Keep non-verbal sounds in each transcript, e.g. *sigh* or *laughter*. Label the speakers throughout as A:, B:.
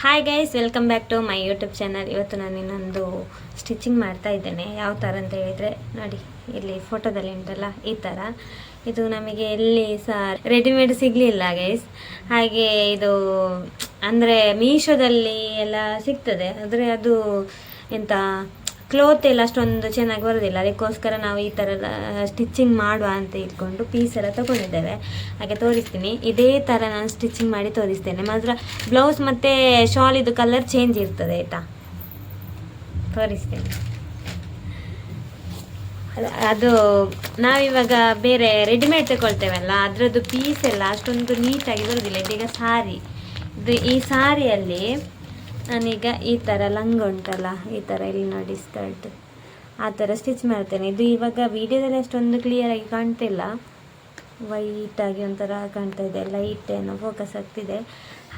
A: Hi guys welcome back to my YouTube channel ಇವತ್ತು ನಾನು ಇನ್ನೊಂದು ಸ್ಟಿಚಿಂಗ್ ಮಾಡ್ತಾ ಇದ್ದೇನೆ. ಯಾವ ಥರ ಅಂತ ಹೇಳಿದರೆ, ನೋಡಿ, ಇಲ್ಲಿ ಫೋಟೋದಲ್ಲಿ ಉಂಟಲ್ಲ, ಈ ಥರ ಇದು ನಮಗೆ ಎಲ್ಲಿ ಸಹ ರೆಡಿಮೇಡ್ ಸಿಗಲಿಲ್ಲ ಗೈಸ್ ಹಾಗೆ ಇದು, ಅಂದರೆ ಮೀಶೋದಲ್ಲಿ ಎಲ್ಲ ಸಿಗ್ತದೆ. ಆದರೆ ಅದು ಎಂತ ಕ್ಲೋತ್ ಎಲ್ಲ ಅಷ್ಟೊಂದು ಚೆನ್ನಾಗಿ ಬರೋದಿಲ್ಲ. ಅದಕ್ಕೋಸ್ಕರ ನಾವು ಈ ಥರ ಸ್ಟಿಚಿಂಗ್ ಮಾಡುವ ಅಂತ ಇಟ್ಕೊಂಡು ಪೀಸ್ ಎಲ್ಲ ತೊಗೊಂಡಿದ್ದೇವೆ. ಹಾಗೆ ತೋರಿಸ್ತೀನಿ. ಇದೇ ಥರ ನಾನು ಸ್ಟಿಚಿಂಗ್ ಮಾಡಿ ತೋರಿಸ್ತೇನೆ. ಮಾತ್ರ ಬ್ಲೌಸ್ ಮತ್ತು ಶಾಲ್ ಇದು ಕಲರ್ ಚೇಂಜ್ ಇರ್ತದೆ, ಆಯಿತಾ? ತೋರಿಸ್ತೇನೆ. ಅದು ನಾವಿವಾಗ ಬೇರೆ ರೆಡಿಮೇಡ್ ತಗೊಳ್ತೇವಲ್ಲ, ಅದರದ್ದು ಪೀಸ್ ಎಲ್ಲ ಅಷ್ಟೊಂದು ನೀಟಾಗಿ ಬರೋದಿಲ್ಲ. ಇದೀಗ ಸಾರಿ ಇದು ಈ ಸಾರಿಯಲ್ಲಿ ನಾನೀಗ ಈ ಥರ ಲಂಗ್ ಉಂಟಲ್ಲ, ಈ ಥರ ಇಲ್ಲಿ ನೋಡಿ ಸ್ಕರ್ಟ್ ಆ ಥರ ಸ್ಟಿಚ್ ಮಾಡ್ತೇನೆ. ಇದು ಇವಾಗ ವೀಡಿಯೋದಲ್ಲಿ ಅಷ್ಟೊಂದು ಕ್ಲಿಯರಾಗಿ ಕಾಣ್ತಿಲ್ಲ. ವೈಟಾಗಿ ಒಂಥರ ಕಾಣ್ತಾ ಇದೆ. ಲೈಟ್ ಏನೋ ಫೋಕಸ್ ಆಗ್ತಿದೆ.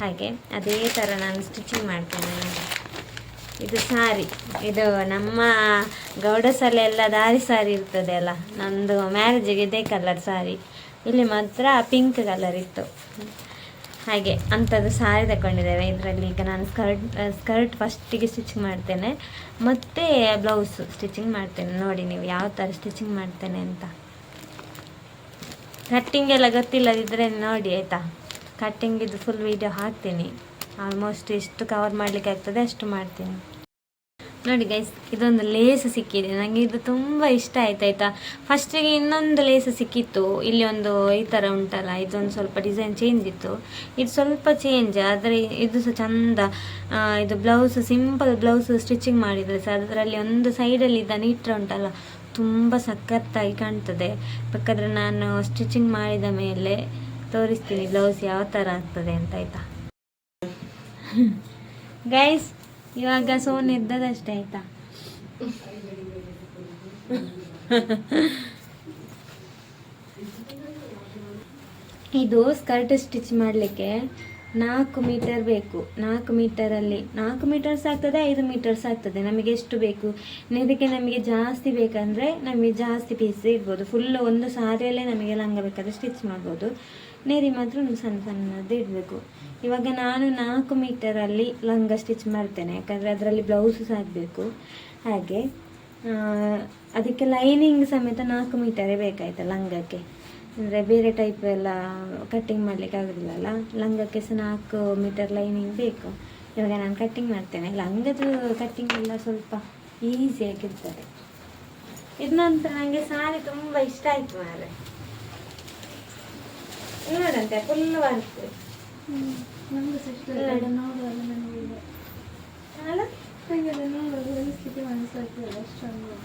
A: ಹಾಗೆ ಅದೇ ಥರ ನಾನು ಸ್ಟಿಚಿಂಗ್ ಮಾಡ್ತೇನೆ. ಇದು ಸಾರಿ ಇದು ನಮ್ಮ ಗೌಡಸಲೆ ಎಲ್ಲ ದಾರಿ ಸಾರಿ ಇರ್ತದೆ ಅಲ್ಲ, ನಂದು ಮ್ಯಾರೇಜಿಗೆ ಇದೇ ಕಲರ್ ಸಾರಿ ಇಲ್ಲಿ ಮಾತ್ರ ಪಿಂಕ್ ಕಲರ್ ಇತ್ತು. ಹಾಗೆ ಅಂಥದ್ದು ಸಾರಿ ತಗೊಂಡಿದ್ದೇವೆ ಇದರಲ್ಲಿ ಈಗ ನಾನು ಸ್ಕರ್ಟ್ ಸ್ಕರ್ಟ್ ಫಸ್ಟಿಗೆ ಸ್ಟಿಚಿಂಗ್ ಮಾಡ್ತೇನೆ. ಮತ್ತು ಬ್ಲೌಸ್ ಸ್ಟಿಚಿಂಗ್ ಮಾಡ್ತೇನೆ. ನೋಡಿ ನೀವು ಯಾವ ಥರ ಸ್ಟಿಚಿಂಗ್ ಮಾಡ್ತೇನೆ ಅಂತ. ಕಟ್ಟಿಂಗ್ ಎಲ್ಲ ಗೊತ್ತಿಲ್ಲದಿದ್ದರೆ ನೋಡಿ ಆಯಿತಾ. ಕಟ್ಟಿಂಗಿದ್ದು ಫುಲ್ ವೀಡಿಯೋ ಹಾಕ್ತೀನಿ. ಆಲ್ಮೋಸ್ಟ್ ಎಷ್ಟು ಕವರ್ ಮಾಡಲಿಕ್ಕೆ ಆಗ್ತದೆ ಅಷ್ಟು ಮಾಡ್ತೀನಿ. ನೋಡಿ ಗೈಸ್ ಇದೊಂದು ಲೇಸ್ ಸಿಕ್ಕಿದೆ. ನನಗೆ ಇದು ತುಂಬ ಇಷ್ಟ ಆಯ್ತು, ಆಯ್ತಾ? ಫಸ್ಟಿಗೆ ಇನ್ನೊಂದು ಲೇಸ್ ಸಿಕ್ಕಿತ್ತು. ಇಲ್ಲಿ ಒಂದು ಈ ಥರ ಉಂಟಲ್ಲ, ಇದೊಂದು ಸ್ವಲ್ಪ ಡಿಸೈನ್ ಚೇಂಜ್ ಇತ್ತು. ಇದು ಸ್ವಲ್ಪ ಚೇಂಜ್ ಆದರೆ ಇದು ಸಹ ಚಂದ. ಇದು ಬ್ಲೌಸ್ ಸಿಂಪಲ್ ಬ್ಲೌಸ್ ಸ್ಟಿಚಿಂಗ್ ಮಾಡಿದರೆ ಸಹ ಅದರಲ್ಲಿ ಒಂದು ಸೈಡಲ್ಲಿ ಇದನ್ನು ಇಟ್ಟರೆ ಉಂಟಲ್ಲ, ತುಂಬ ಸಖತ್ತಾಗಿ ಕಾಣ್ತದೆ. ಬೇಕಾದ್ರೆ ನಾನು ಸ್ಟಿಚಿಂಗ್ ಮಾಡಿದ ಮೇಲೆ ತೋರಿಸ್ತೀನಿ ಬ್ಲೌಸ್ ಯಾವ ಥರ ಆಗ್ತದೆ ಅಂತ, ಆಯಿತಾ? ಗೈಸ್ *laughs* ಇವಾಗ ಸೋನ್ ಎದ್ದದಷ್ಟೇ ಆಯ್ತಾ? ಇದು ಸ್ಕರ್ಟ್ ಸ್ಟಿಚ್ ಮಾಡಲಿಕ್ಕೆ ನಾಲ್ಕು ಮೀಟರ್ ಬೇಕು. ನಾಲ್ಕು ಮೀಟರಲ್ಲಿ ನಾಲ್ಕು ಮೀಟರ್ಸ್ ಆಗ್ತದೆ, ಐದು ಮೀಟರ್ಸ್ ಆಗ್ತದೆ. ನಮಗೆ ಎಷ್ಟು ಬೇಕು? ಇದಕ್ಕೆ ನಮಗೆ ಜಾಸ್ತಿ ಬೇಕಂದರೆ ನಮಗೆ ಜಾಸ್ತಿ ಪೀಸ್ ಇಡ್ಬೋದು ಫುಲ್ ಒಂದು ಸಾರಿಯಲ್ಲೇ ನಮಗೆ ಲಂಗ ಬೇಕಾದರೆ ಸ್ಟಿಚ್ ಮಾಡ್ಬೋದು. ನೇರಿ ಮಾತ್ರ ಸಣ್ಣ ಸಣ್ಣದು ಇಡಬೇಕು. ಇವಾಗ ನಾನು ನಾಲ್ಕು ಮೀಟರಲ್ಲಿ ಲಂಗ ಸ್ಟಿಚ್ ಮಾಡ್ತೇನೆ. ಯಾಕಂದರೆ ಅದರಲ್ಲಿ ಬ್ಲೌಸ್ ಸಹ ಹಾಗೆ ಅದಕ್ಕೆ ಲೈನಿಂಗ್ ಸಮೇತ ನಾಲ್ಕು ಮೀಟರೇ ಬೇಕಾಯ್ತು ಲಂಗಕ್ಕೆ. ಅಂದರೆ ಬೇರೆ ಟೈಪ್ ಎಲ್ಲ ಕಟ್ಟಿಂಗ್ ಮಾಡಲಿಕ್ಕೆ ಆಗೋದಿಲ್ಲಲ್ಲ ಲಂಗಕ್ಕೆ ಸಹ ನಾಲ್ಕು ಮೀಟರ್ ಲೈನಿಂಗ್ ಬೇಕು. ಇವಾಗ ನಾನು ಕಟ್ಟಿಂಗ್ ಮಾಡ್ತೇನೆ. ಲಂಗದ್ದು ಕಟ್ಟಿಂಗ್ ಎಲ್ಲ ಸ್ವಲ್ಪ ಈಸಿಯಾಗಿರ್ತದೆ ನಂತರ ನನಗೆ ಸಾರಿ ತುಂಬ ಇಷ್ಟ ಆಯಿತು ಮಾರೆ ನೋಡಂತೆ ಫುಲ್ ವರ್ಕ್
B: ನನಗೆ
A: ಅಲ್ಲ
B: ನಂಗೆ ಅದನ್ನ ನೋಡುವಾಗ ಹೋಲಿಸ್ಲಿಕ್ಕೆ ಮನಸ್ಸಾಗ್ತದೆ ಅಷ್ಟೊಂದು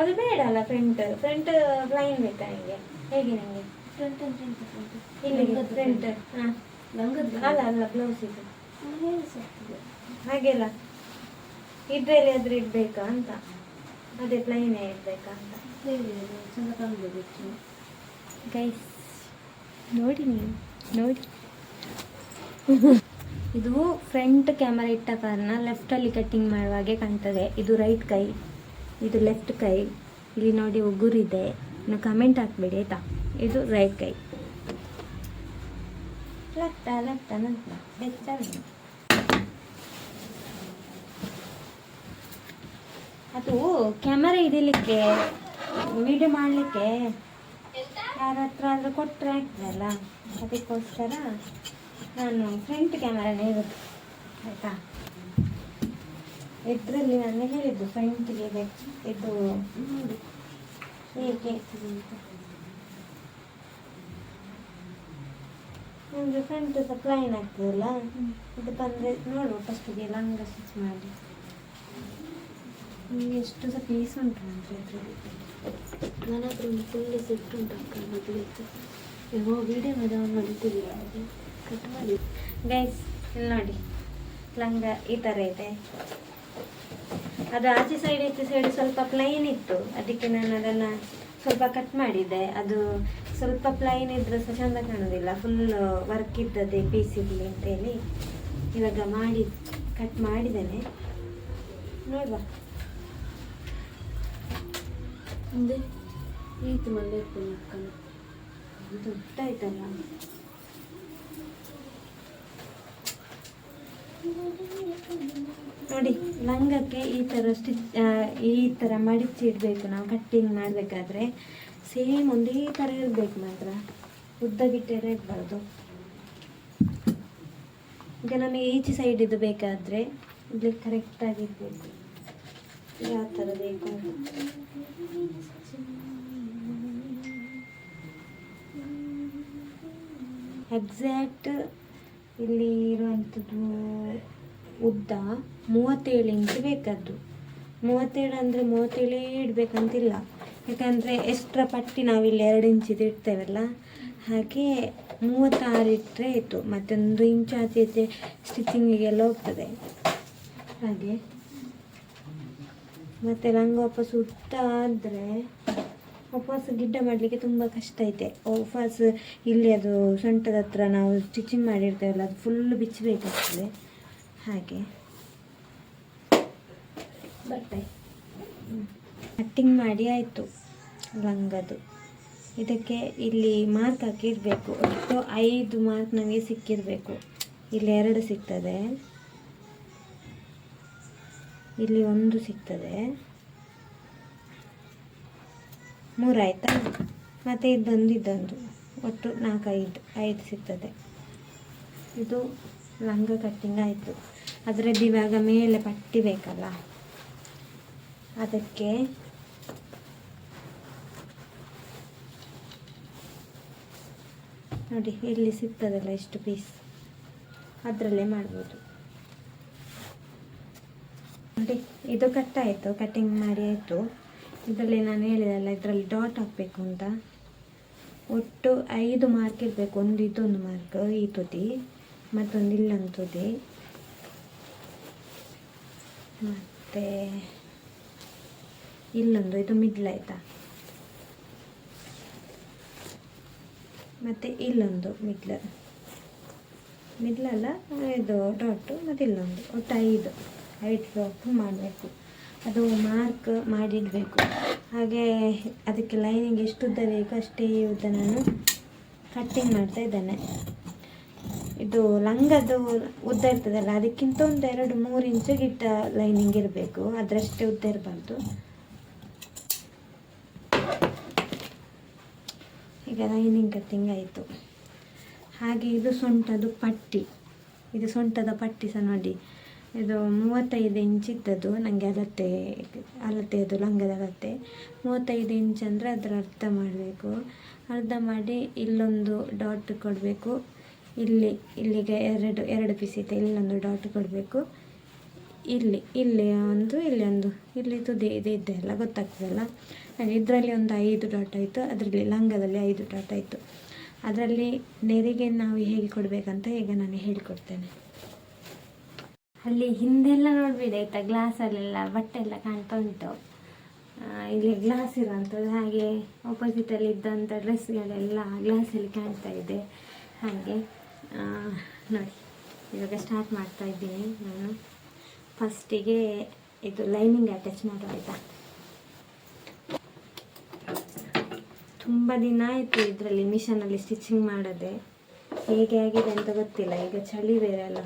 A: ಅದು ಬೇಡ ಅಲ್ಲ ಫ್ರಂಟ್ ಫ್ರಂಟ್ ಲೈನ್ ಬೇಕಾ ನಿಮಗೆ ಹೇಗೆ ನನಗೆ
B: ಫ್ರಂಟ್ ಅಂತ ಎಂತ ಫ್ರಂಟ್
A: ಇಲ್ಲಿಗೆ ಫ್ರಂಟ್ ಹಾಂ. ಅಲ್ಲ ಅಲ್ಲ ಬ್ಲೌಸ್ ಇದು. ಹಾಗೆಲ್ಲ. ಇದ್ರಲ್ಲಿ ಆದ್ರೆ ಇಡ್ಬೇಕಾ ಅಂತ. ಅದೇ ಪ್ಲೈನೇ ಇಡ್ಬೇಕಾ ಅಂತ. ಗೈಸ್ ನೋಡಿ ನೀವು ನೋಡಿ. ಇದು ಫ್ರಂಟ್ ಕ್ಯಾಮರಾ ಇಟ್ಟ ಕಾರಣ ಲೆಫ್ಟಲ್ಲಿ ಕಟ್ಟಿಂಗ್ ಮಾಡುವಾಗೆ ಕಾಣ್ತದೆ. ಇದು ರೈಟ್ ಕೈ, ಇದು ಲೆಫ್ಟ್ ಕೈ. ಇಲ್ಲಿ ನೋಡಿ ಉಗುರಿದೆ. ಇನ್ನು ಕಮೆಂಟ್ ಹಾಕ್ಬೇಡಿ, ಆಯಿತಾ? ಇದು ರೈಟ್ ಕೈ. ಲೆಫ್ಟ ಲೆಫ್ಟ ನಂತರ ಬೆಚ್ಚ ಅದು ಕ್ಯಾಮರಾ ಹಿಡಿಲಿಕ್ಕೆ ವೀಡಿಯೋ ಮಾಡಲಿಕ್ಕೆ ಯಾರ ಹತ್ರ ಆದರೂ ಕೊಟ್ಟರೆ ಆಗ್ತದಲ್ಲ ಅದಕ್ಕೋಸ್ಕರ ನಾನು ಫ್ರಂಟ್ ಕ್ಯಾಮರಾನೇ ಇರೋದು, ಆಯಿತಾ? ಇದರಲ್ಲಿ ನಾನು ಹೇಳಿದ್ದು ಫ್ರಂಟಿಗೆ ಬೇಕು ಇದು. ಹೇಗೆ? ನಮಗೆ ಫ್ರಂಟ್ ಸಹ ಆಗ್ತದಲ್ಲ? ಇದು ಬಂದರೆ ನೋಡುವ ಫಸ್ಟಿಗೆ ಲಂಗ ಸ್ಟಿಚ್ ಮಾಡಿ. ನಿಮಗೆ ಎಷ್ಟು ಸಹ ಪೀಸ್ ಉಂಟು ಅಂದರೆ ಅದರಲ್ಲಿ
B: ನನ್ನ ಹತ್ರ ಒಂದು ಫುಲ್ ಸೆಟ್ ಉಂಟು ಅಕ್ಕ ಮದುವೆದು ಯಾವ ವಿಡಿಯೋ ಡೌನ್ ಮಾಡ್ತೀವಿ ಅದು ಕಟ್ ಮಾಡಿ.
A: ಗೈಸ್ ಇಲ್ಲಿ ನೋಡಿ. ಲಂಗ ಈ ಥರ ಇದೆ. ಅದು ಆಚೆ ಸೈಡ್ ಈಚೆ ಸೈಡ್ ಸ್ವಲ್ಪ ಪ್ಲೈನ್ ಇತ್ತು. ಅದಕ್ಕೆ ನಾನು ಅದನ್ನು ಸ್ವಲ್ಪ ಕಟ್ ಮಾಡಿದ್ದೆ. ಅದು ಸ್ವಲ್ಪ ಪ್ಲೈನ್ ಇದ್ದರೆ ಸಹ ಚಂದ ಕಾಣೋದಿಲ್ಲ. ಫುಲ್ ವರ್ಕ್ ಇದ್ದದೆ ಪೀಸ್ ಇರಲಿ ಅಂತೇಳಿ ಇವಾಗ ಮಾಡಿ ಕಟ್ ಮಾಡಿದ್ದೇನೆ. ನೋಡುವ.
B: ಮುಂದೆ ಈತು ಮಲ್ಲೆ ಇರ್ತೀನಿ
A: ನೋಡಿ, ಲಂಗಕ್ಕೆ ಈ ಥರ ಸ್ಟಿಚ್ ಈ ಥರ ಮಡಿಚಿಡಬೇಕು ನಾವು ಕಟ್ಟಿಂಗ್ ಮಾಡಬೇಕಾದ್ರೆ ಸೇಮ್ ಒಂದೇ ಥರ ಇರಬೇಕು ಮಾತ್ರ. ಉದ್ದ ಬಿಟ್ಟರೆ ಇರಬಾರ್ದು ಈಗ ನಮಗೆ ಈಚೆ ಸೈಡ್ ಇದು ಬೇಕಾದರೆ ಇಲ್ಲಿ ಕರೆಕ್ಟಾಗಿ ಇರಬೇಕು ಯಾವ ಥರ ಬೇಕು ಎಕ್ಸಾಕ್ಟ್ ಇಲ್ಲಿ ಇರುವಂಥದ್ದು ಉದ್ದ ಮೂವತ್ತೇಳು ಇಂಚ್ ಬೇಕದ್ದು. ಮೂವತ್ತೇಳು ಅಂದರೆ ಮೂವತ್ತೇಳೇ ಇಡಬೇಕಂತಿಲ್ಲ. ಯಾಕಂದರೆ ಎಕ್ಸ್ಟ್ರಾ ಪಟ್ಟಿ ನಾವಿಲ್ಲಿ ಎರಡು ಇಂಚಿದು ಇಡ್ತೇವಲ್ಲ? ಹಾಗೆ ಮೂವತ್ತಾರು ಇಟ್ಟರೆ ಆಯಿತು. ಮತ್ತೊಂದು ಇಂಚು ಆಚೆ ಈಚೆ ಸ್ಟಿಚಿಂಗಿಗೆಲ್ಲ ಹೋಗ್ತದೆ. ಹಾಗೆ. ಮತ್ತು ನಂಗೆ ವಾಪಸ್ ಆದರೆ ವಾಪಸ್ ಗಿಡ್ಡ ಮಾಡಲಿಕ್ಕೆ ತುಂಬ ಕಷ್ಟ ಐತೆ. ವಾಪಸ್ ಇಲ್ಲಿ ಅದು ಸೊಂಟದ ಹತ್ರ ನಾವು ಸ್ಟಿಚಿಂಗ್ ಮಾಡಿರ್ತೇವಲ್ಲ, ಅದು ಫುಲ್ ಬಿಚ್ಚಬೇಕಾಗ್ತದೆ ಹಾಗೆ. ಬಟ್ಟೆ. ಕಟ್ಟಿಂಗ್ ಮಾಡಿ ಆಯಿತು ಲಂಗದು ಇದಕ್ಕೆ ಇಲ್ಲಿ ಮಾರ್ಕ್ ಹಾಕಿರಬೇಕು. ಒಟ್ಟು ಐದು ಮಾರ್ಕ್ ನನಗೆ ಸಿಕ್ಕಿರಬೇಕು. ಇಲ್ಲಿ ಎರಡು ಸಿಗ್ತದೆ. ಇಲ್ಲಿ ಒಂದು ಸಿಗ್ತದೆ. ಮೂರಾಯ್ತಾ ಮತ್ತು ಇದೊಂದು ಇದೊಂದು ಒಟ್ಟು ನಾಲ್ಕೈದು, ಐದು ಸಿಗ್ತದೆ. ಇದು ಲಂಗ ಕಟ್ಟಿಂಗ್ ಆಯಿತು. ಅದರದ್ದು ಇವಾಗ ಮೇಲೆ ಪಟ್ಟಿ ಬೇಕಲ್ಲ? ಅದಕ್ಕೆ ನೋಡಿ, ಇಲ್ಲಿ ಸಿಗ್ತದಲ್ಲ ಇಷ್ಟು ಪೀಸ್ ಅದರಲ್ಲೇ ಮಾಡ್ಬೋದು. ನೋಡಿ, ಇದು ಕಟ್ಟಾಯಿತು ಕಟ್ಟಿಂಗ್ ಮಾಡಿ ಆಯಿತು. ಇದರಲ್ಲಿ ನಾನು ಹೇಳಿದಲ್ಲ ಇದರಲ್ಲಿ ಡಾಟ್ ಹಾಕಬೇಕು ಅಂತ. ಒಟ್ಟು ಐದು ಮಾರ್ಕ್ ಇರಬೇಕು, ಒಂದು ಇದೊಂದು ಮಾರ್ಕ್ ಈ ತುದಿ, ಮತ್ತೊಂದು ಇಲ್ಲೊಂದು ತುದಿ. ಮತ್ತು ಇಲ್ಲೊಂದು, ಇದು ಮಿಡ್ಲ್ ಆಯಿತಾ? ಮತ್ತು ಇಲ್ಲೊಂದು ಮಿಡ್ಲ್ ಮಿಡ್ಲಲ್ಲ ಇದು ಡಾಟು ಮತ್ತು ಇಲ್ಲೊಂದು ಒಟ್ಟು ಐದು. ಐದು ಡ್ರಾಪ್ ಮಾಡಬೇಕು. ಅದು ಮಾರ್ಕ್ ಮಾಡಿಡಬೇಕು. ಹಾಗೆ ಅದಕ್ಕೆ ಲೈನಿಂಗ್ ಎಷ್ಟು ಉದ್ದ ಬೇಕು ಅಷ್ಟೇ ಉದ್ದ ನಾನು ಕಟ್ಟಿಂಗ್ ಮಾಡ್ತಾ ಇದ್ದೇನೆ. ಇದು ಲಂಗದ್ದು ಉದ್ದ ಇರ್ತದಲ್ಲ, ಅದಕ್ಕಿಂತ ಒಂದು ಎರಡು ಮೂರು ಇಂಚು ಗಿಟ್ಟ ಲೈನಿಂಗ್ ಇರಬೇಕು. ಅದರಷ್ಟೇ ಉದ್ದ ಇರಬಾರ್ದು. ಈಗ ಲೈನಿಂಗ್ ಕಟ್ಟಿಂಗ್ ಆಯಿತು. ಹಾಗೆ ಇದು ಸೊಂಟದು ಪಟ್ಟಿ. ಇದು ಸೊಂಟದ ಪಟ್ಟಿ ಸಹ ನೋಡಿ. ಇದು ಮೂವತ್ತೈದು ಇಂಚ್ ಇದ್ದದ್ದು ನನಗೆ ಅಳತೆ ಅಳತೆ ಅದು ಲಂಗದ ಅಳತೆ. ಮೂವತ್ತೈದು ಇಂಚ್ ಅಂದರೆ ಅದರ ಅರ್ಧ ಮಾಡಬೇಕು. ಅರ್ಧ ಮಾಡಿ ಇಲ್ಲೊಂದು ಡಾಟ್ ಕೊಡಬೇಕು. ಇಲ್ಲಿ, ಇಲ್ಲಿಗೆ ಎರಡು ಎರಡು ಪೀಸ್ ಇದೆ, ಇಲ್ಲೊಂದು ಡಾಟ್ ಕೊಡಬೇಕು. ಇಲ್ಲಿ ಇಲ್ಲಿ ಒಂದು ಇಲ್ಲಿ ಒಂದು. ಇಲ್ಲಿ ತುದಿ ಇದು ಇದೆ ಅಲ್ಲ, ಗೊತ್ತಾಗ್ತದಲ್ಲ? ಹಾಗೆ ಇದರಲ್ಲಿ ಒಂದು ಐದು ಡಾಟ್ ಆಯಿತು, ಅದರಲ್ಲಿ ಲಂಗದಲ್ಲಿ ಐದು ಡಾಟ್ ಆಯಿತು. ಅದರಲ್ಲಿ ನೆರಿಗೆ ನಾವು ಹೇಗೆ ಕೊಡಬೇಕಂತ ಈಗ ನಾನು ಹೇಳಿಕೊಡ್ತೇನೆ. ಅಲ್ಲಿ ಹಿಂದೆಲ್ಲ ನೋಡ್ಬಿಡಿ, ಆಯಿತಾ? ಗ್ಲಾಸಲ್ಲೆಲ್ಲ ಬಟ್ಟೆ ಎಲ್ಲ ಕಾಣ್ತಾ ಉಂಟು. ಇಲ್ಲಿ ಗ್ಲಾಸ್ ಇರುವಂಥದ್ದು, ಹಾಗೆ ಆಪೋಸಿಟಲ್ಲಿ ಇದ್ದಂಥ ಡ್ರೆಸ್ಗಳೆಲ್ಲ ಗ್ಲಾಸಲ್ಲಿ ಕಾಣ್ತಾ ಇದೆ. ಹಾಗೆ ನೋಡಿ, ಇವಾಗ ಸ್ಟಾರ್ಟ್ ಮಾಡ್ತಾ ಇದ್ದೀನಿ ನಾನು. ಫಸ್ಟಿಗೆ ಇದು ಲೈನಿಂಗ್ ಅಟ್ಯಾಚ್ ಮಾಡುವ, ಆಯಿತಾ? ತುಂಬ ದಿನ ಆಯಿತು ಇದರಲ್ಲಿ ಮಿಷನಲ್ಲಿ ಸ್ಟಿಚಿಂಗ್ ಮಾಡದೆ. ಹೇಗೆ ಆಗಿದೆ ಅಂತ ಗೊತ್ತಿಲ್ಲ, ಈಗ ಚಳಿ ಬೇರೆ ಅಲ್ಲ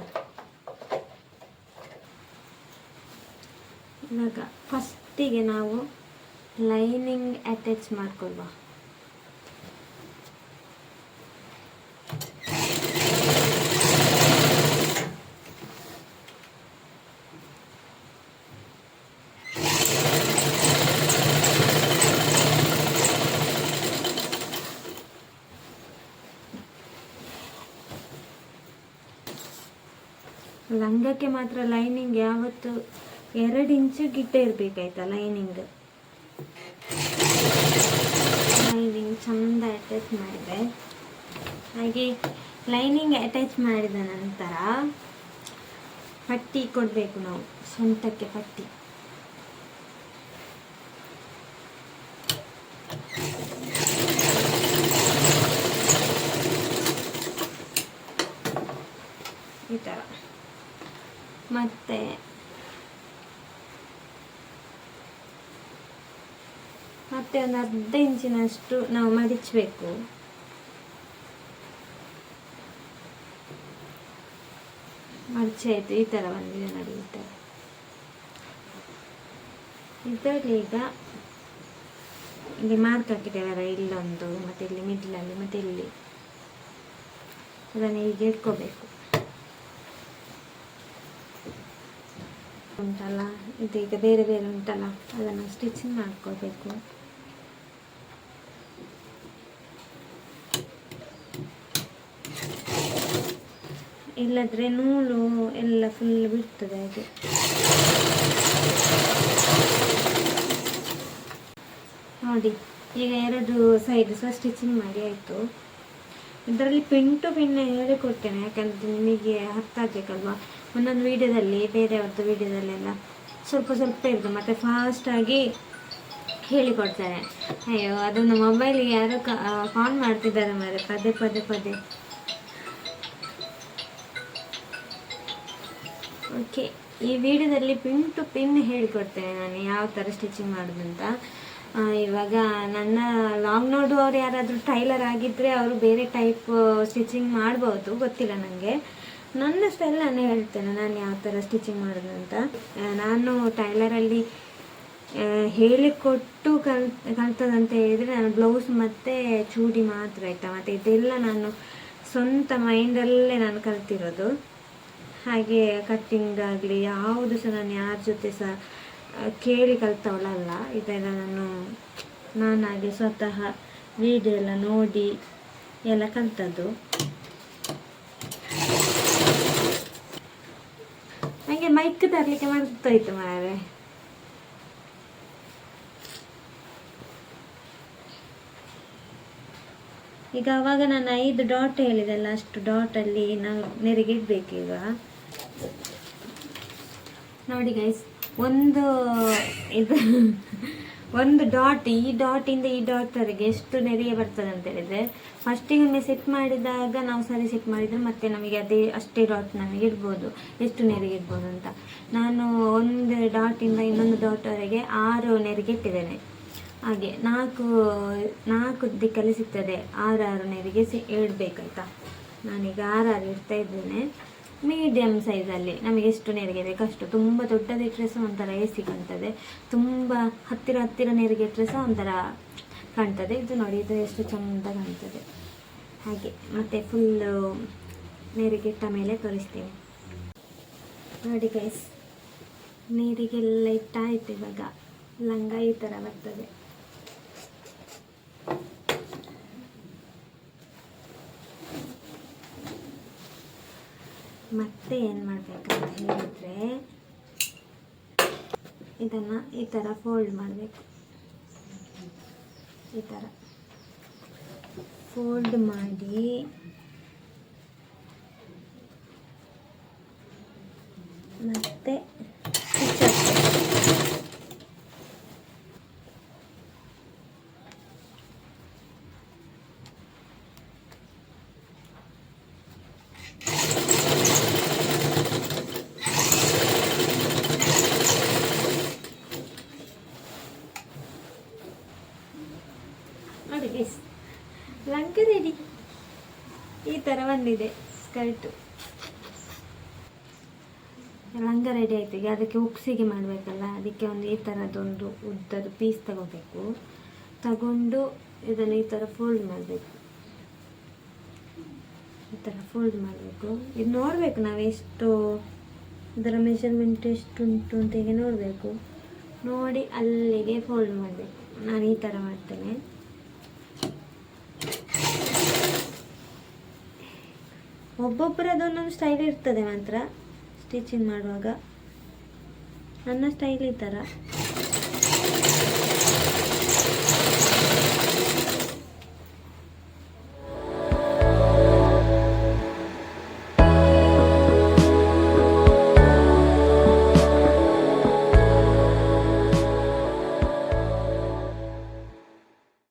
A: ಇವಾಗ ಫಸ್ಟಿಗೆ ನಾವು ಲೈನಿಂಗ್ ಅಟ್ಯಾಚ್ ಮಾಡ್ಕೊಳ್ವಾ. ಲಂಗಕ್ಕೆ ಮಾತ್ರ ಲೈನಿಂಗ್ ಯಾವತ್ತು ಎರಡು ಇಂಚು ಗಿಡ್ಡ ಇರಬೇಕಾಯ್ತಾ ಲೈನಿಂಗ್ ಲೈನಿಂಗ್ ಚಂದ ಅಟ್ಯಾಚ್ ಮಾಡಿದೆ. ಹಾಗೆ ಲೈನಿಂಗ್ ಅಟ್ಯಾಚ್ ಮಾಡಿದ ನಂತರ ಪಟ್ಟಿ ಕೊಡಬೇಕು ನಾವು ಸೊಂಟಕ್ಕೆ ಪಟ್ಟಿ ಈ ಥರ ಮತ್ತೆ ಮತ್ತೆ ಒಂದು ಅರ್ಧ ಇಂಚಿನಷ್ಟು ನಾವು ಮಡಿಚಬೇಕು ಮಡಚೆ ಆಯಿತು, ಈ ಥರ ಬಂದಿದೆ ನೋಡಿ ಈ ಥರ ಇದರಲ್ಲಿ ಈಗ ಇಲ್ಲಿ ಮಾರ್ಕ್ ಹಾಕಿದ್ದೇವಲ್ಲ ಇಲ್ಲೊಂದು, ಮತ್ತೆ ಇಲ್ಲಿ ಮಿಡ್ಲಲ್ಲಿ ಮತ್ತೆ ಇಲ್ಲಿ. ಅದನ್ನು ಹೀಗೆ ಇಟ್ಕೋಬೇಕು. ಉಂಟಲ್ಲ ಇದೀಗ ಬೇರೆ ಬೇರೆ ಉಂಟಲ್ಲ, ಅದನ್ನು ಸ್ಟಿಚಿಂಗ್ ಮಾಡ್ಕೋಬೇಕು. ಇಲ್ಲದ್ರೆ ನೂಲು ಎಲ್ಲ ಫುಲ್ ಬಿಡ್ತದೆ ಹಾಗೆ. ನೋಡಿ, ಈಗ ಎರಡು ಸೈಡ್ ಸಹ ಸ್ಟಿಚಿಂಗ್ ಮಾಡಿ ಆಯಿತು. ಇದರಲ್ಲಿ ಪಿಂಟು ಪಿನ್ನ ಪಿನ್ ಹೇಳಿಕೊಡ್ತೇನೆ ಯಾಕಂದರೆ ನಿಮಗೆ ಅರ್ಥ ಆಗಬೇಕಲ್ವಾ? ಒಂದೊಂದು ವೀಡಿಯೋದಲ್ಲಿ ಬೇರೆಯವ್ರದ್ದು ವೀಡಿಯೋದಲ್ಲೆಲ್ಲ ಸ್ವಲ್ಪ ಸ್ವಲ್ಪ ಇರ್ತದೆ ಮತ್ತು ಫಾಸ್ಟಾಗಿ ಹೇಳಿಕೊಡ್ತಾರೆ ಅಯ್ಯೋ ಅದೊಂದು ಮೊಬೈಲಿಗೆ ಯಾರೋ ಕಾಲ್ ಮಾಡ್ತಿದ್ದಾರೆ ಮಾರೆ ಪದೇ ಪದೇ ಪದೇ. ಓಕೆ ಈ ವಿಡಿಯೋದಲ್ಲಿ ಪಿನ್ ಟು ಪಿನ್ ಹೇಳಿಕೊಡ್ತೇನೆ ನಾನು. ಯಾವ ಥರ ಸ್ಟಿಚಿಂಗ್ ಮಾಡೋದಂತ ಇವಾಗ ನನ್ನ ಲಾಂಗ್ ನೋಡುವವ್ರು ಯಾರಾದರೂ ಟೈಲರ್ ಆಗಿದ್ದರೆ ಅವರು ಬೇರೆ ಟೈಪ್ ಸ್ಟಿಚಿಂಗ್ ಮಾಡ್ಬೋದು. ಗೊತ್ತಿಲ್ಲ ನನಗೆ ನನ್ನ ಸ್ಟೈಲ್ ನಾನು ಹೇಳ್ತೇನೆ. ನಾನು ಯಾವ ಥರ ಸ್ಟಿಚಿಂಗ್ ಮಾಡೋದು ನಾನು ಟೈಲರಲ್ಲಿ ಹೇಳಿಕೊಟ್ಟು ಕಲ್, ಕಲ್ತದಂತ ಹೇಳಿದರೆ ನಾನು ಬ್ಲೌಸ್ ಮತ್ತು ಚೂಡಿ ಮಾತ್ರ ಆಯಿತಾ. ಮತ್ತು ಇದೆಲ್ಲ ನಾನು ಸ್ವಂತ ಮೈಂಡಲ್ಲೇ ನಾನು ಕಲ್ತಿರೋದು. ಹಾಗೆ ಕಟ್ಟಿಂಗ್ ಆಗಲಿ, ಯಾವುದು ಸಹ ನಾನು ಯಾರ ಜೊತೆ ಸಹ ಕೇಳಿ ಕಲ್ತವಳಲ್ಲ. ಇದೆಲ್ಲ ನಾನು, ನಾನಾಗೆ ಸ್ವತಃ ವಿಡಿಯೋ ಎಲ್ಲ ನೋಡಿ ಎಲ್ಲ ಕಲ್ತದ್ದು. ನನಗೆ ಮೈಕ್ ತರಲಿಕ್ಕೆ ಮರ್ತೋಯ್ತು ಮಾರೆ. ಈಗ ಅವಾಗ ನಾನು ಐದು ಡಾಟ್ ಹೇಳಿದೆಲ್ಲ, ಅಷ್ಟು ಡಾಟಲ್ಲಿ ನಾವು ನೆರಿಗೆ ಇಡಬೇಕೀಗ ನೋಡಿ ಗೈಸ್ ಒಂದು ಇದು, ಒಂದು ಡಾಟ್ ಈ ಡಾಟಿಂದ ಈ ಡಾಟ್ವರೆಗೆ ಎಷ್ಟು ನೆರೆಯ ಬರ್ತದೆ ಅಂತ ಹೇಳಿದರೆ ಫಸ್ಟಿಗೆ ಒಮ್ಮೆ ಸೆಟ್ ಮಾಡಿದಾಗ ನಾವು ಸರಿ ಸೆಟ್ ಮಾಡಿದರೆ ಮತ್ತೆ ನಮಗೆ ಅದೇ, ಅಷ್ಟೇ ಡಾಟ್ ನಮಗೆ ಇಡ್ಬೋದು. ಎಷ್ಟು ನೆರಿಗೆ ಇಡ್ಬೋದು ಅಂತ. ನಾನು ಒಂದು ಡಾಟಿಂದ ಇನ್ನೊಂದು ಡಾಟ್ವರೆಗೆ ಆರು ನೆರಿಗೆ ಇಟ್ಟಿದ್ದೇನೆ. ಹಾಗೆ ನಾಲ್ಕು ನಾಲ್ಕು ದಿಕ್ಕಲ್ಲಿ ಸಿಗ್ತದೆ. ಆರಾರು ನೆರಿಗೆ ಸಿ ಇಡಬೇಕಾಯ್ತಾ ನಾನೀಗ ಆರಾರು ಇಡ್ತಾ ಇದ್ದೇನೆ. ಮೀಡಿಯಮ್ ಸೈಜಲ್ಲಿ ನಮಗೆ ಎಷ್ಟು ನೆರಿಗೆ ಬೇಕು ಅಷ್ಟು ತುಂಬ ದೊಡ್ಡದಿಟ್ಟರೆ ಸಹ ಒಂಥರ ಎಸಿ ಕಾಣ್ತದೆ. ತುಂಬ ಹತ್ತಿರ ಹತ್ತಿರ ನೆರಿಗೆ ಇಟ್ಟರೆ ಸಹ ಒಂಥರ ಕಾಣ್ತದೆ. ಇದು ನೋಡಿ, ಇದು ಎಷ್ಟು ಚೆಂದ ಕಾಣ್ತದೆ. ಹಾಗೆ, ಮತ್ತು ಫುಲ್ಲು ನೆರಿಗೆ ಇಟ್ಟ ಮೇಲೆ ತೋರಿಸ್ತೀನಿ. ನೋಡಿ ಗೈಸ್ ನೀರಿಗೆಲ್ಲ ಇಟ್ಟಾಯ್ತು ಇವಾಗ. ಲಂಗ ಈ ಥರ ಬರ್ತದೆ. ಮತ್ತೆ ಏನು ಮಾಡಬೇಕಂತ ಹೇಳಿದರೆ ಇದನ್ನು ಈ ಥರ ಫೋಲ್ಡ್ ಮಾಡಬೇಕು. ಈ ಥರ ಫೋಲ್ಡ್ ಮಾಡಿ ಮತ್ತೆ stitch ಹಾಕ್ಬೇಕು. ನೋಡಿ ಗೈಸ್ ಲಂಗ ರೆಡಿ ಈ ಥರ ಬಂದಿದೆ, ಸ್ಕರ್ಟು. ಲಂಗ ರೆಡಿ ಆಯ್ತು. ಈಗ ಅದಕ್ಕೆ ಉಪ್ಸಿಗೆ ಮಾಡಬೇಕಲ್ಲ, ಅದಕ್ಕೆ ಒಂದು ಈ ಥರದೊಂದು ಉದ್ದದ ಪೀಸ್ ತಗೋಬೇಕು. ತಗೊಂಡು ಇದನ್ನು ಈ ಥರ ಫೋಲ್ಡ್ ಮಾಡಬೇಕು. ಈ ಥರ ಫೋಲ್ಡ್ ಮಾಡಬೇಕು. ಇದು ನೋಡಬೇಕು ನಾವು ಎಷ್ಟು, ಇದರ ಮೆಷರ್ಮೆಂಟ್ ಎಷ್ಟು ಉಂಟು ಅಂತ ಹೀಗೆ ನೋಡಬೇಕು. ನೋಡಿ ಅಲ್ಲಿಗೆ ಫೋಲ್ಡ್ ಮಾಡಬೇಕು. ನಾನು ಈ ಥರ ಮಾಡ್ತೇನೆ. ಒಬ್ಬೊಬ್ಬರದ್ದು ಒಂದೊಂದು ಸ್ಟೈಲ್ ಇರ್ತದೆ ಮಾತ್ರ. ಸ್ಟಿಚಿಂಗ್ ಮಾಡುವಾಗ. ನನ್ನ ಸ್ಟೈಲ್ ಈ ಥರ